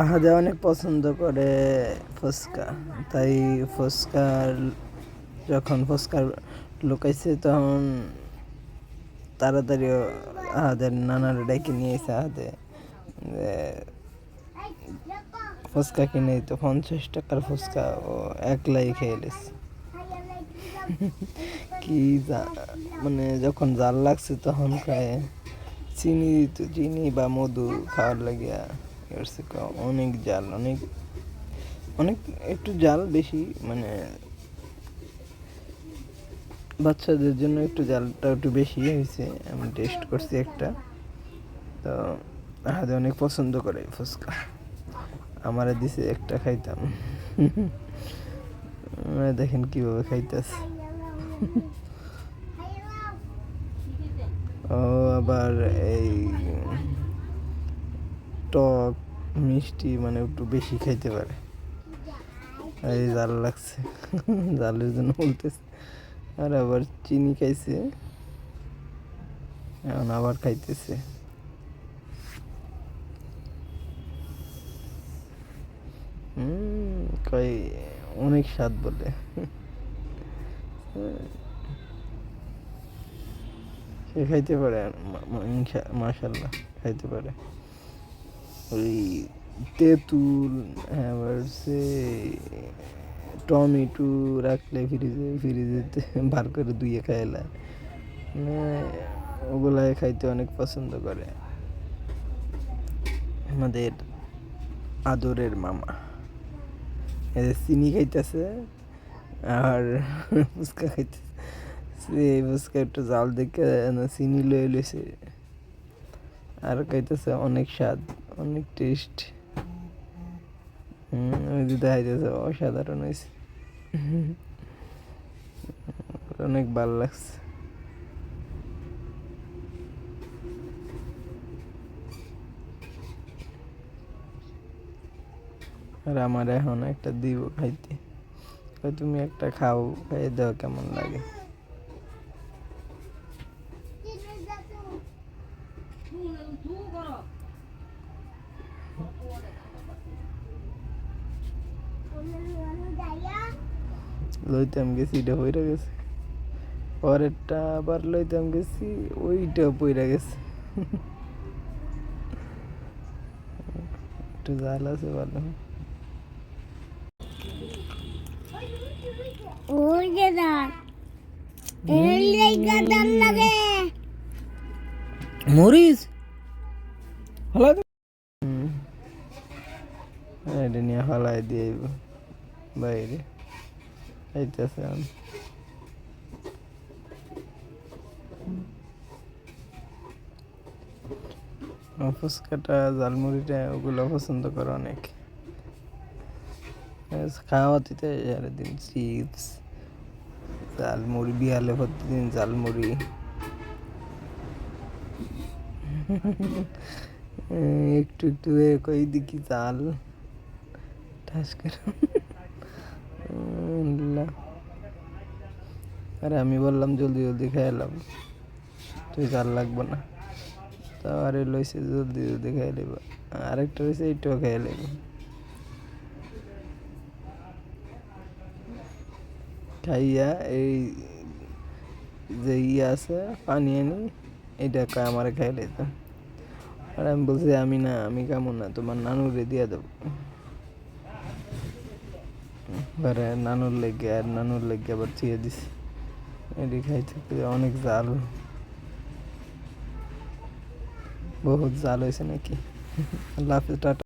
আহাদে অনেক পছন্দ করে ফুচকা। তাই ফুচকার যখন ফুচকার লুকাইছে তখন তাড়াতাড়ি আহাদের নানার ডেকে নিয়ে এসে আহাদে ফুচকা কিনে তো পঞ্চাশ টাকার ফুচকা ও একলাই খেয়ে লেছে। কি মানে যখন জাল লাগছে তখন খায়, চিনি দিত, চিনি বা মধু খাওয়ার লাগিয়া। করছে ক- অনেক জাল, অনেক অনেক একটু জাল বেশি মানে বাচ্চাদের জন্য একটু জালটা একটু বেশি হয়েছে। আমি টেস্ট করছি একটা। তো হাতে অনেক পছন্দ করে ফুচকা। আমারে দিছে একটা খাইতাম। মানে দেখেন কীভাবে খাইতেছে। ও আবার এই টক, মিষ্টি মানে একটু বেশি খাইতে পারে। এই জাল লাগছে। জালের জন্য বলতেছে। আর আবার চিনি খাইছে। এখন আবার খাইতেছে। কই অনেক স্বাদ বলে। সে খাইতে পারে মাশাল্লাহ খাইতে পারে। ওই তেঁতুল, আবার সে টমেটো রাখলে ফ্রিজে ফ্রিজেতে বার করে ধুয়ে খাইলা। মানে ওগুলাই খাইতে অনেক পছন্দ করে। আমাদের আদরের মামা। যে চিনি খাইতেছে, আর ফুচকা খাইতেছে। সে ফুচকা একটু জাল দেখে চিনি লয়ে লইছে। আর খাইতেছে অনেক স্বাদ। অনেক টেস্ট দেখাইতেছে অসাধারণ হয়েছে অনেক ভালো লাগছে। আর আমার এখন একটা দিব খাইতে। তুমি একটা খাও, খাইয়ে দাও, কেমন লাগে? লইতাম গেছি এটা পইরা গেছে। পরেরটা আবার লইতাম গেছি ওইটা পইরা গেছে। একটু জাল আছে ভালো। ওই যে দাঁত। এই লাগে মরিচ? হলা এটা নিয়ে হলাই দিয়ে বাইরে। আইতেছে আমি। ফুচকাটা জালমুড়িটা ওগুলো পছন্দ করে অনেক। খাওয়া দিতে সারাদিন চিপস জালমুড়ি বিয়ালে প্রতিদিন জালমুড়ি একটু একটু কই দেখি জাল করে আরে আমি বললাম, জলদি জলদি খেয়ে এলাম তুই জাল লাগবো না। তাও আরে লইছে, জলদি জলদি খাই নেব। আরেকটা রয়েছে এইটাও খেয়ে নেব। খাইয়া এই যে ইয়ে আছে, পানি আনি এটা আমার খাই লাইতাম আর আমি বলছি, আমি না, আমি কেমন না, তোমার নানুরে দিয়ে দেবো। এবারে নানুর লেগে আর নানুর লেগে আবার থুয়ে দিছি এটি খাইতে অনেক জাল। বহুত জাল হয়েছে নাকি? আল্লাহ হাফিজ, টাটা।